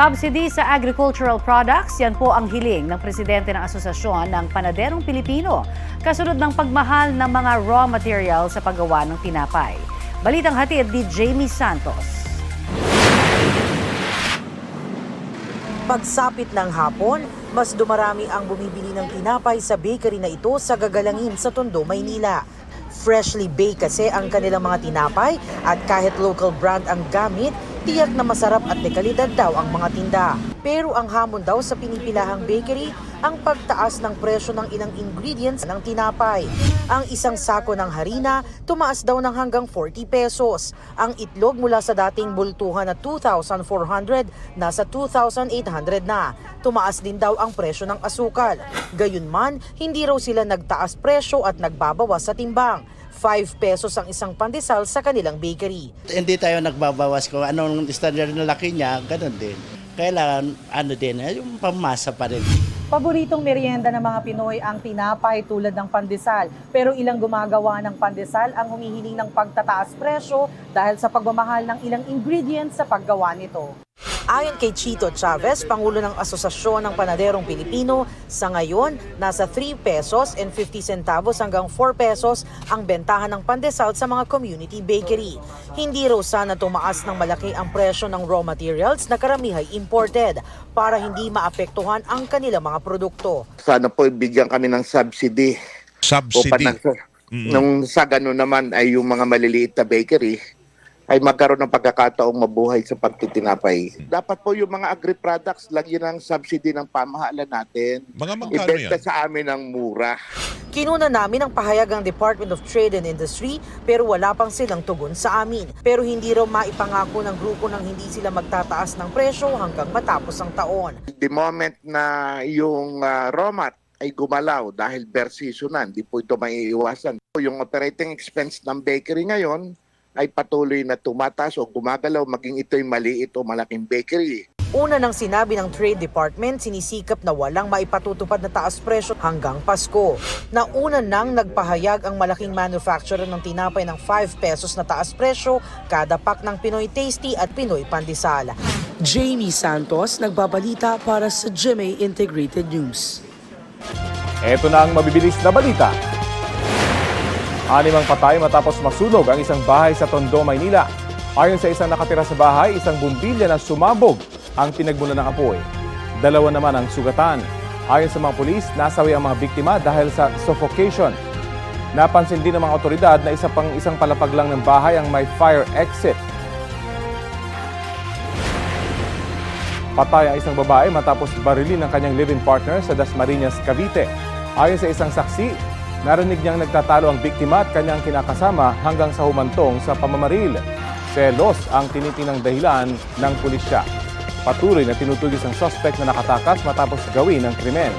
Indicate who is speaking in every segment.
Speaker 1: Subsidy sa agricultural products, yan po ang hiling ng presidente ng Asosasyon ng Panaderong Pilipino kasunod ng pagmahal ng mga raw material sa paggawa ng tinapay. Balitang hatid ni Jamie Santos.
Speaker 2: Pagsapit ng hapon, mas dumarami ang bumibili ng tinapay sa bakery na ito sa Gagalangin sa Tondo, Maynila. Freshly baked kasi ang kanilang mga tinapay at kahit local brand ang gamit, tiyak na masarap at dekalidad daw ang mga tinda. Pero ang hamon daw sa pinipilahang bakery, ang pagtaas ng presyo ng ilang ingredients ng tinapay. Ang isang sako ng harina, tumaas daw ng hanggang 40 pesos. Ang itlog mula sa dating bultuhan na 2,400, nasa 2,800 na. Tumaas din daw ang presyo ng asukal. Gayunman, hindi raw sila nagtaas presyo at nagbabawas sa timbang. 5 pesos ang isang pandesal sa kanilang bakery.
Speaker 3: Hindi tayo nagbabawas kung anong standard na laki niya, ganun din. Kailangan ano din, eh, yung pamasa pa rin.
Speaker 4: Paboritong merienda ng mga Pinoy ang tinapay tulad ng pandesal. Pero ilang gumagawa ng pandesal ang humihiling ng pagtataas presyo dahil sa pagmamahal ng ilang ingredients sa paggawa nito.
Speaker 2: Ayon kay Chito Chavez, Pangulo ng Asosasyon ng Panaderong Pilipino, sa ngayon, nasa 3 pesos and 50 centavos hanggang 4 pesos ang bentahan ng pandesal sa mga community bakery. Hindi raw sana tumaas ng malaki ang presyo ng raw materials na karamihay imported para hindi maapektuhan ang kanilang mga produkto.
Speaker 5: sana po bigyan kami ng subsidy. O
Speaker 6: Subsidy.
Speaker 5: panang, Nung sa ganun naman ay yung mga maliliit na bakery ay magkaroon ng pagkakataong mabuhay sa pagtitinapay. Dapat po yung mga agri-products, lagyan ng subsidy ng pamahalaan natin.
Speaker 6: Mga magkano
Speaker 5: Ibenta
Speaker 6: yan?
Speaker 5: sa amin ng mura.
Speaker 2: Kinuna namin ang pahayag ng Department of Trade and Industry pero wala pang silang tugon sa amin. Pero hindi raw maipangako ng grupo nang hindi sila magtataas ng presyo hanggang matapos ang taon.
Speaker 5: The moment na yung uh, raw mat ay gumalaw dahil bare season na, hindi po ito maiiwasan. Yung operating expense ng bakery ngayon ay patuloy na tumataas o gumagalaw maging ito'y maliit o malaking bakery.
Speaker 2: Una nang sinabi ng Trade Department, sinisikap na walang maipatutupad na taas presyo hanggang Pasko. Nauna nang nagpahayag ang malaking manufacturer ng tinapay ng 5 pesos na taas presyo kada pack ng Pinoy Tasty at Pinoy Pandesal. Jamie Santos, nagbabalita para sa GMA Integrated News.
Speaker 7: Ito na ang mabibilis na balita. Animang patay matapos masunog ang isang bahay sa Tondo, Maynila. Ayon sa isang nakatira sa bahay, isang bumbilya na sumabog ang pinagmula ng apoy. Dalawa naman ang sugatan. Ayon sa mga pulis, nasawi ang mga biktima dahil sa suffocation. Napansin din ng mga otoridad na isa pang isang palapag lang ng bahay ang may fire exit. Patay ang isang babae matapos barilin ng kanyang living partner sa Dasmariñas, Cavite. Ayon sa isang saksi, narinig niyang nagtatalo ang biktima at kanyang kinakasama hanggang sa humantong sa pamamaril. Selos ang tinitinang dahilan ng pulisya. Patuloy na tinutugis ang sospek na nakatakas matapos gawin ang krimen.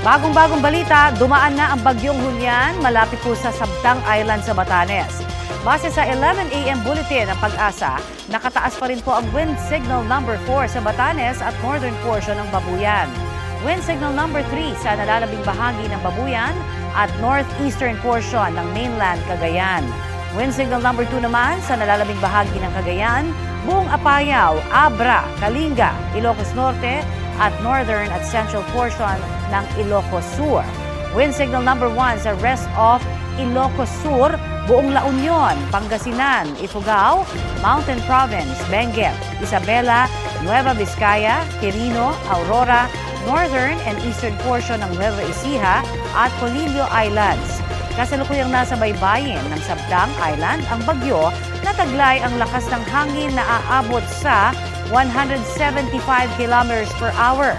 Speaker 1: Bagong-bagong balita, dumaan na ang bagyong Hulyan malapit po sa Sabtang Island sa Batanes. Base sa 11 a.m. bulletin ng pag-asa, nakataas pa rin po ang wind signal number 4 sa Batanes at northern portion ng Babuyan. Wind signal number 3 sa nalalabing bahagi ng Babuyan at northeastern portion ng mainland Cagayan. Wind signal number 2 naman sa nalalabing bahagi ng Cagayan, buong Apayao, Abra, Kalinga, Ilocos Norte at northern at central portion ng Ilocos Sur. Wind signal number 1 sa rest of Ilocos Sur, buong La Union, Pangasinan, Ifugao, Mountain Province, Benguet, Isabela, Nueva Vizcaya, Quirino, Aurora, northern and eastern portion ng Nueva Ecija at Colillo Islands. Kasalukuyang nasa baybayin ng Sabdang Island ang bagyo na taglay ang lakas ng hangin na aabot sa 175 kilometers per hour.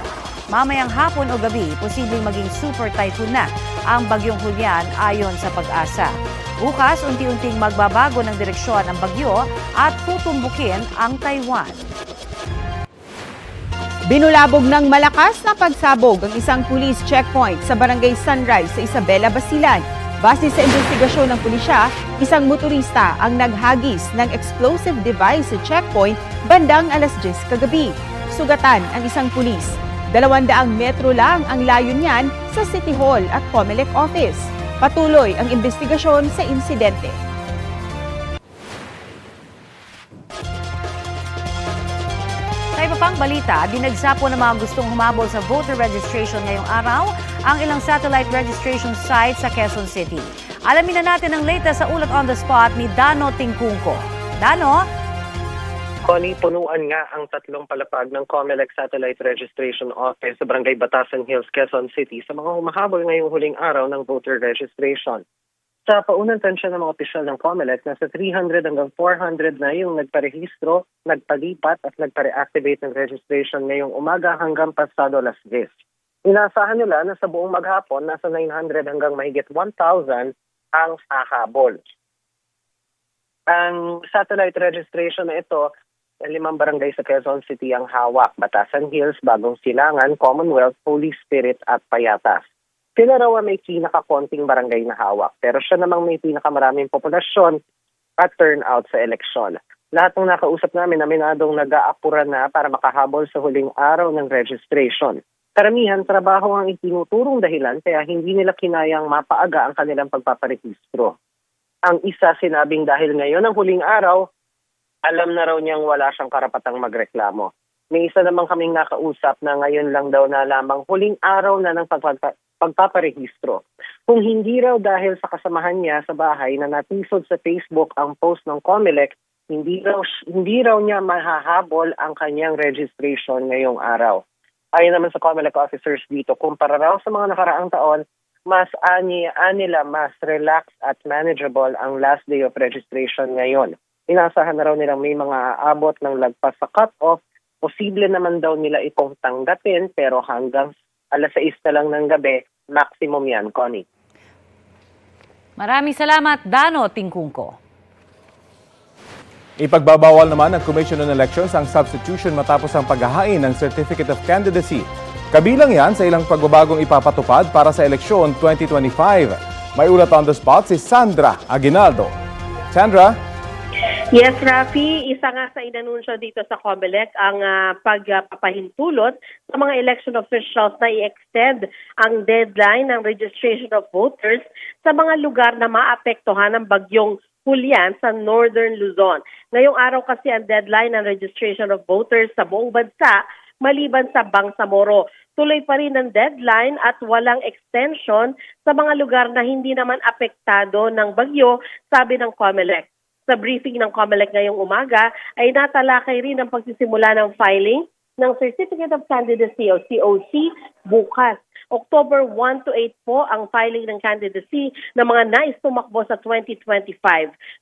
Speaker 1: Mamayang hapon o gabi, posibleng maging super typhoon na ang bagyong Hulyan ayon sa pag-asa. Bukas, unti-unting magbabago ng direksyon ang bagyo at tutumbukin ang Taiwan.
Speaker 8: Binulabog ng malakas na pagsabog ang isang police checkpoint sa barangay Sunrise sa Isabela, Basilan. Base sa investigasyon ng pulisya, isang motorista ang naghagis ng explosive device sa checkpoint bandang alas 10 kagabi. Sugatan ang isang pulis. 200 metro lang ang layo niyan sa City Hall at Comelec Office. Patuloy ang investigasyon sa insidente.
Speaker 1: Sa iba pang balita, binagsapo ng mga gustong humabol sa voter registration ngayong araw ang ilang satellite registration site sa Quezon City. Alamin na natin ang latest sa ulat on the spot ni Dano Tingkungko. Dano,
Speaker 6: Connie, punuan nga ang tatlong palapag ng COMELEC Satellite Registration Office sa Barangay Batasan Hills, Quezon City sa mga humahabol ngayong huling araw ng voter registration. Sa paunang tansya ng mga opisyal ng COMELEC, nasa 300 hanggang 400 na yung nagparehistro, nagpalipat at nagpa-reactivate ng registration ngayong umaga hanggang pasado alas 10. Inaasahan nila na sa buong maghapon, nasa 900 hanggang mahigit 1,000 ang hahabol. Ang satellite registration na ito, limang barangay sa Quezon City ang hawak. Batasan Hills, Bagong Silangan, Commonwealth, Holy Spirit at Payatas. Sila raw may pinakakonting barangay na hawak. Pero siya namang may pinakamaraming populasyon at turnout sa eleksyon. Lahat ng nakausap namin, aminadong nag-aapura na para makahabol sa huling araw ng registration. Karamihan, trabaho ang itinuturong dahilan kaya hindi nila kinayang mapaaga ang kanilang pagpaparehistro. Ang isa sinabing dahil ngayon ang huling araw, alam na raw niyang wala siyang karapatang magreklamo. May isa namang kaming nakausap na ngayon lang daw na lamang huling araw na ng pagpapa- pagpaparehistro. Kung hindi raw dahil sa kasamahan niya sa bahay na natisod sa Facebook ang post ng COMELEC, hindi raw, hindi raw niya mahahabol ang kanyang registration ngayong araw. Ayon naman sa COMELEC officers dito, kumpara raw sa mga nakaraang taon, mas ani, anila mas relax at manageable ang last day of registration ngayon. Inaasahan na raw nilang may mga abot ng lagpas sa cut-off. Posible naman daw nila itong tanggapin pero hanggang alas 6 na lang ng gabi, maximum yan, Connie.
Speaker 1: Maraming salamat, Dano Tingkungko.
Speaker 7: Ipagbabawal naman ng Commission on Elections ang substitution matapos ang paghahain ng Certificate of Candidacy. Kabilang yan sa ilang pagbabagong ipapatupad para sa eleksyon 2025. May ulat on the spot si Sandra Aguinaldo. Sandra?
Speaker 9: Yes, Rafi, isa nga sa inanunsyo dito sa COMELEC ang ah, pagpapahintulot sa mga election officials na i-extend ang deadline ng registration of voters sa mga lugar na maapektuhan ng bagyong Julian sa Northern Luzon. Ngayong araw kasi ang deadline ng registration of voters sa buong bansa maliban sa Bangsamoro. Tuloy pa rin ang deadline at walang extension sa mga lugar na hindi naman apektado ng bagyo, sabi ng COMELEC sa briefing ng COMELEC ngayong umaga ay natalakay rin ang pagsisimula ng filing ng Certificate of Candidacy o COC bukas. October 1 to 8 po ang filing ng candidacy ng mga nais tumakbo sa 2025.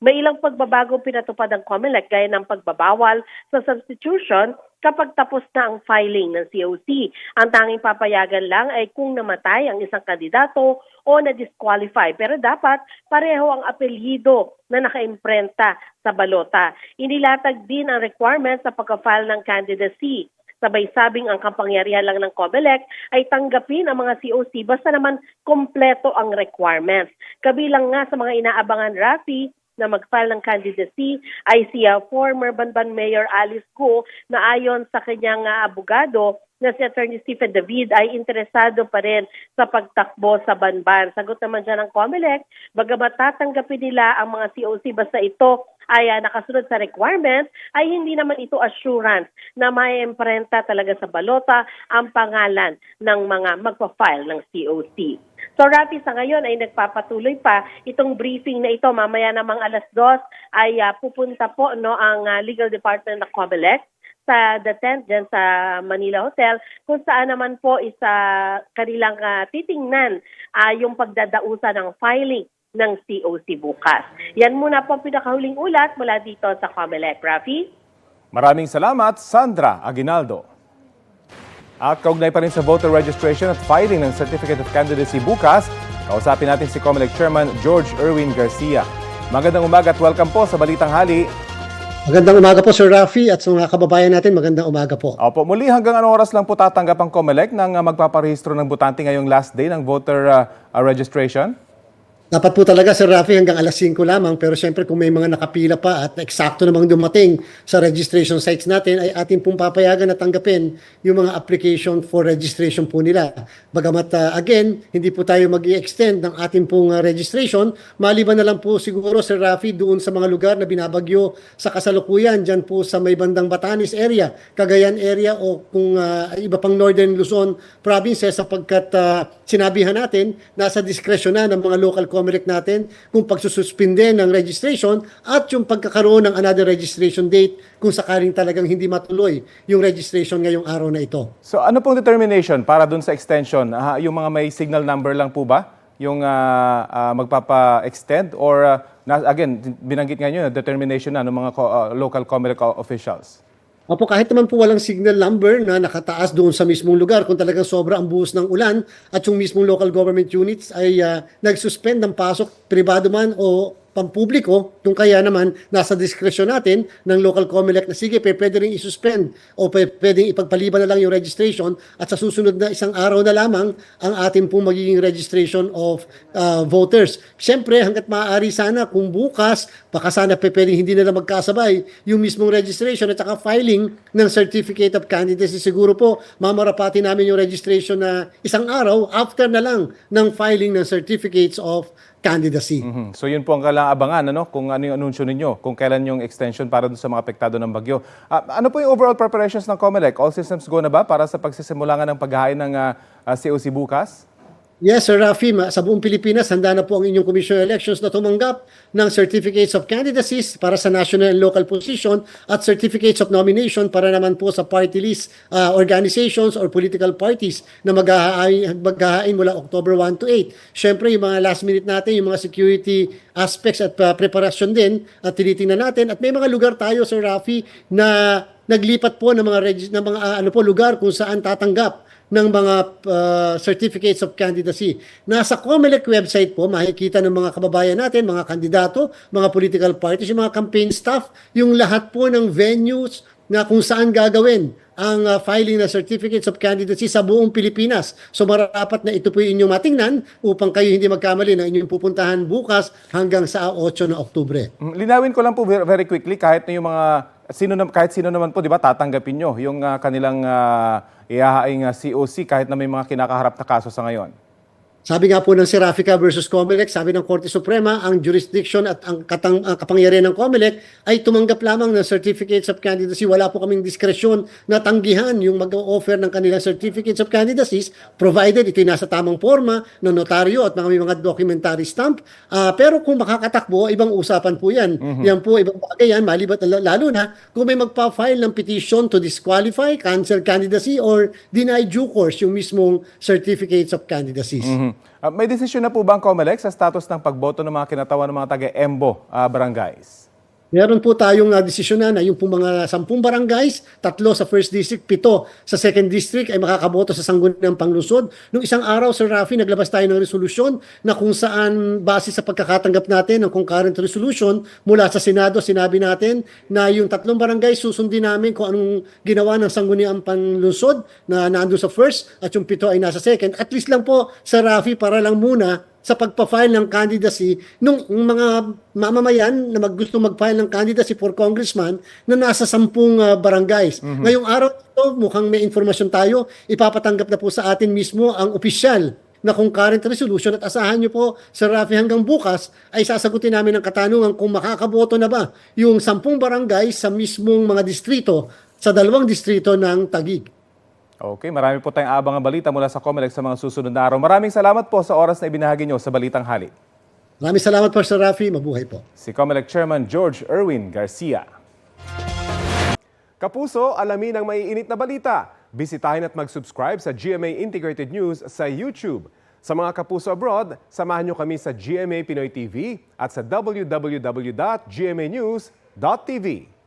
Speaker 9: May ilang pagbabago pinatupad ng COMELEC gaya ng pagbabawal sa substitution kapag tapos na ang filing ng COC. Ang tanging papayagan lang ay kung namatay ang isang kandidato o na-disqualify. Pero dapat pareho ang apelyido na nakaimprenta sa balota. Inilatag din ang requirements sa pagka-file ng candidacy. Sabay sabing ang kapangyarihan lang ng COMELEC ay tanggapin ang mga COC basta naman kompleto ang requirements. Kabilang nga sa mga inaabangan, Rafi, na mag-file ng candidacy ay si former Banban Mayor Alice Go na ayon sa kanyang uh, abogado na si Attorney Stephen David ay interesado pa rin sa pagtakbo sa Banban. Sagot naman dyan ng COMELEC, bagamat tatanggapin nila ang mga COC basta ito ay uh, nakasunod sa requirement, ay hindi naman ito assurance na may imprenta talaga sa balota ang pangalan ng mga magpa-file ng COC. So Rafi, sa ngayon ay nagpapatuloy pa itong briefing na ito. Mamaya namang alas dos ay uh, pupunta po no ang uh, Legal Department ng COMELEC sa The Tent dyan sa Manila Hotel kung saan naman po isa kanilang uh, titingnan uh, yung pagdadausa ng filing ng COC bukas. Yan muna po ang pinakahuling ulat mula dito sa COMELEC. Rafi?
Speaker 7: Maraming salamat, Sandra Aguinaldo. At kaugnay pa rin sa voter registration at filing ng Certificate of Candidacy bukas, kausapin natin si COMELEC Chairman George Erwin Garcia. Magandang umaga at welcome po sa Balitang Hali.
Speaker 10: Magandang umaga po Sir Rafi at sa mga kababayan natin, magandang umaga po.
Speaker 7: Opo, muli hanggang anong oras lang po tatanggap ang COMELEC ng uh, magpaparehistro ng butante ngayong last day ng voter uh, registration?
Speaker 10: Dapat po talaga, Sir Rafi, hanggang alas 5 lamang. Pero siyempre, kung may mga nakapila pa at eksakto namang dumating sa registration sites natin, ay ating pong papayagan na tanggapin yung mga application for registration po nila. Bagamat, ah, again, hindi po tayo mag extend ng ating pong ah, registration. Maliban na lang po siguro, Sir Rafi, doon sa mga lugar na binabagyo sa kasalukuyan, dyan po sa may bandang Batanes area, Cagayan area o kung ah, iba pang Northern Luzon provinces sapagkat ah, sinabihan natin, nasa diskresyon na ng mga local COMELEC natin kung pagsususpinde ng registration at yung pagkakaroon ng another registration date kung sakaling talagang hindi matuloy yung registration ngayong araw na ito.
Speaker 7: So ano pong determination para dun sa extension? Ah, yung mga may signal number lang po ba? Yung ah, ah, magpapa-extend? Or na, again, binanggit nga nyo, determination na ng mga co- ah, local Comelec officials?
Speaker 10: Opo, kahit naman po walang signal number na nakataas doon sa mismong lugar, kung talagang sobra ang buhos ng ulan at yung mismong local government units ay ah, nag-suspend ng pasok, pribado man o pampubliko, kung kaya naman nasa diskresyon natin ng local COMELEC na sige, pwede rin isuspend o pe, pwedeng ipagpaliban na lang yung registration at sa susunod na isang araw na lamang ang ating pong magiging registration of ah, voters. Siyempre, hanggat maaari sana kung bukas, baka sana pe, pwedeng hindi na lang magkasabay yung mismong registration at saka filing ng certificate of candidacy. Siguro po, mamarapati namin yung registration na isang araw after na lang ng filing ng certificates of candidacy.
Speaker 7: Mhm. So yun po ang kailangang abangan, ano? kung ano yung anunsyo ninyo, kung kailan yung extension para dun sa mga apektado ng bagyo. Ah, ano po yung overall preparations ng COMELEC? All systems go na ba para sa pagsisimula ng paghahain ng ah, ah, COC bukas?
Speaker 10: Yes, Sir Rafi, sa buong Pilipinas, handa na po ang inyong Commission on Elections na tumanggap ng certificates of candidacies para sa national and local position at certificates of nomination para naman po sa party list uh, organizations or political parties na maghahain, maghahain mula October 1 to 8. Siyempre, yung mga last minute natin, yung mga security aspects at uh, preparasyon din at tinitingnan natin. At may mga lugar tayo, Sir Rafi, na naglipat po ng mga, ng mga uh, ano po, lugar kung saan tatanggap ng mga uh, certificates of candidacy. Nasa COMELEC website po, makikita ng mga kababayan natin, mga kandidato, mga political parties, yung mga campaign staff, yung lahat po ng venues na kung saan gagawin ang uh, filing ng certificates of candidacy sa buong Pilipinas. So marapat na ito po yung inyong matingnan upang kayo hindi magkamali na inyong pupuntahan bukas hanggang sa 8 na Oktubre.
Speaker 7: Mm, Linawin ko lang po ver- very quickly kahit na yung mga sino na, kahit sino naman po 'di ba tatanggapin nyo yung ah, kanilang uh, ihahaing ah, COC kahit na may mga kinakaharap na kaso sa ngayon.
Speaker 10: Sabi nga po ng Serafica versus Comelec, sabi ng Korte Suprema, ang jurisdiction at ang, katang, ang kapangyarihan ng Comelec ay tumanggap lamang ng certificates of candidacy. Wala po kaming diskresyon na tanggihan yung mag-offer ng kanilang certificates of candidacies provided ito'y nasa tamang forma ng notaryo at mga may mga documentary stamp. Ah, pero kung makakatakbo, ibang usapan po yan. Yan po, ibang bagay yan, malibat lalo na kung may magpa-file ng petition to disqualify, cancel candidacy, or deny due course yung mismong certificates of candidacies.
Speaker 7: Ah, may desisyon na po ba ang COMELEC sa status ng pagboto ng mga kinatawan ng mga taga-EMBO ah, barangays?
Speaker 10: Meron po tayong uh, desisyon na na yung pong mga sampung barangays, tatlo sa first district, pito sa second district ay makakaboto sa sangguniang panglusod. Nung isang araw, Sir Rafi, naglabas tayo ng resolusyon na kung saan base sa pagkakatanggap natin ng concurrent resolution mula sa Senado, sinabi natin na yung tatlong barangay susundin namin kung anong ginawa ng sangguniang panglusod na nando sa first at yung pito ay nasa second. At least lang po, Sir Rafi, para lang muna sa pagpa-file ng candidacy nung mga mamamayan na maggusto mag-file ng candidacy for congressman na nasa sampung uh, barangays. Ngayong araw ito, mukhang may informasyon tayo, ipapatanggap na po sa atin mismo ang opisyal na concurrent resolution at asahan nyo po sa Rafi hanggang bukas ay sasagutin namin ang katanungan kung makakaboto na ba yung sampung barangay sa mismong mga distrito sa dalawang distrito ng Tagig.
Speaker 7: Okay, marami po tayong abang balita mula sa COMELEC sa mga susunod na araw. Maraming salamat po sa oras na ibinahagi nyo sa Balitang Hali.
Speaker 10: Maraming salamat po Sir Rafi, mabuhay po.
Speaker 7: Si COMELEC Chairman George Erwin Garcia. Kapuso, alamin ang maiinit na balita. Bisitahin at mag-subscribe sa GMA Integrated News sa YouTube. Sa mga kapuso abroad, samahan nyo kami sa GMA Pinoy TV at sa www.gmanews.tv.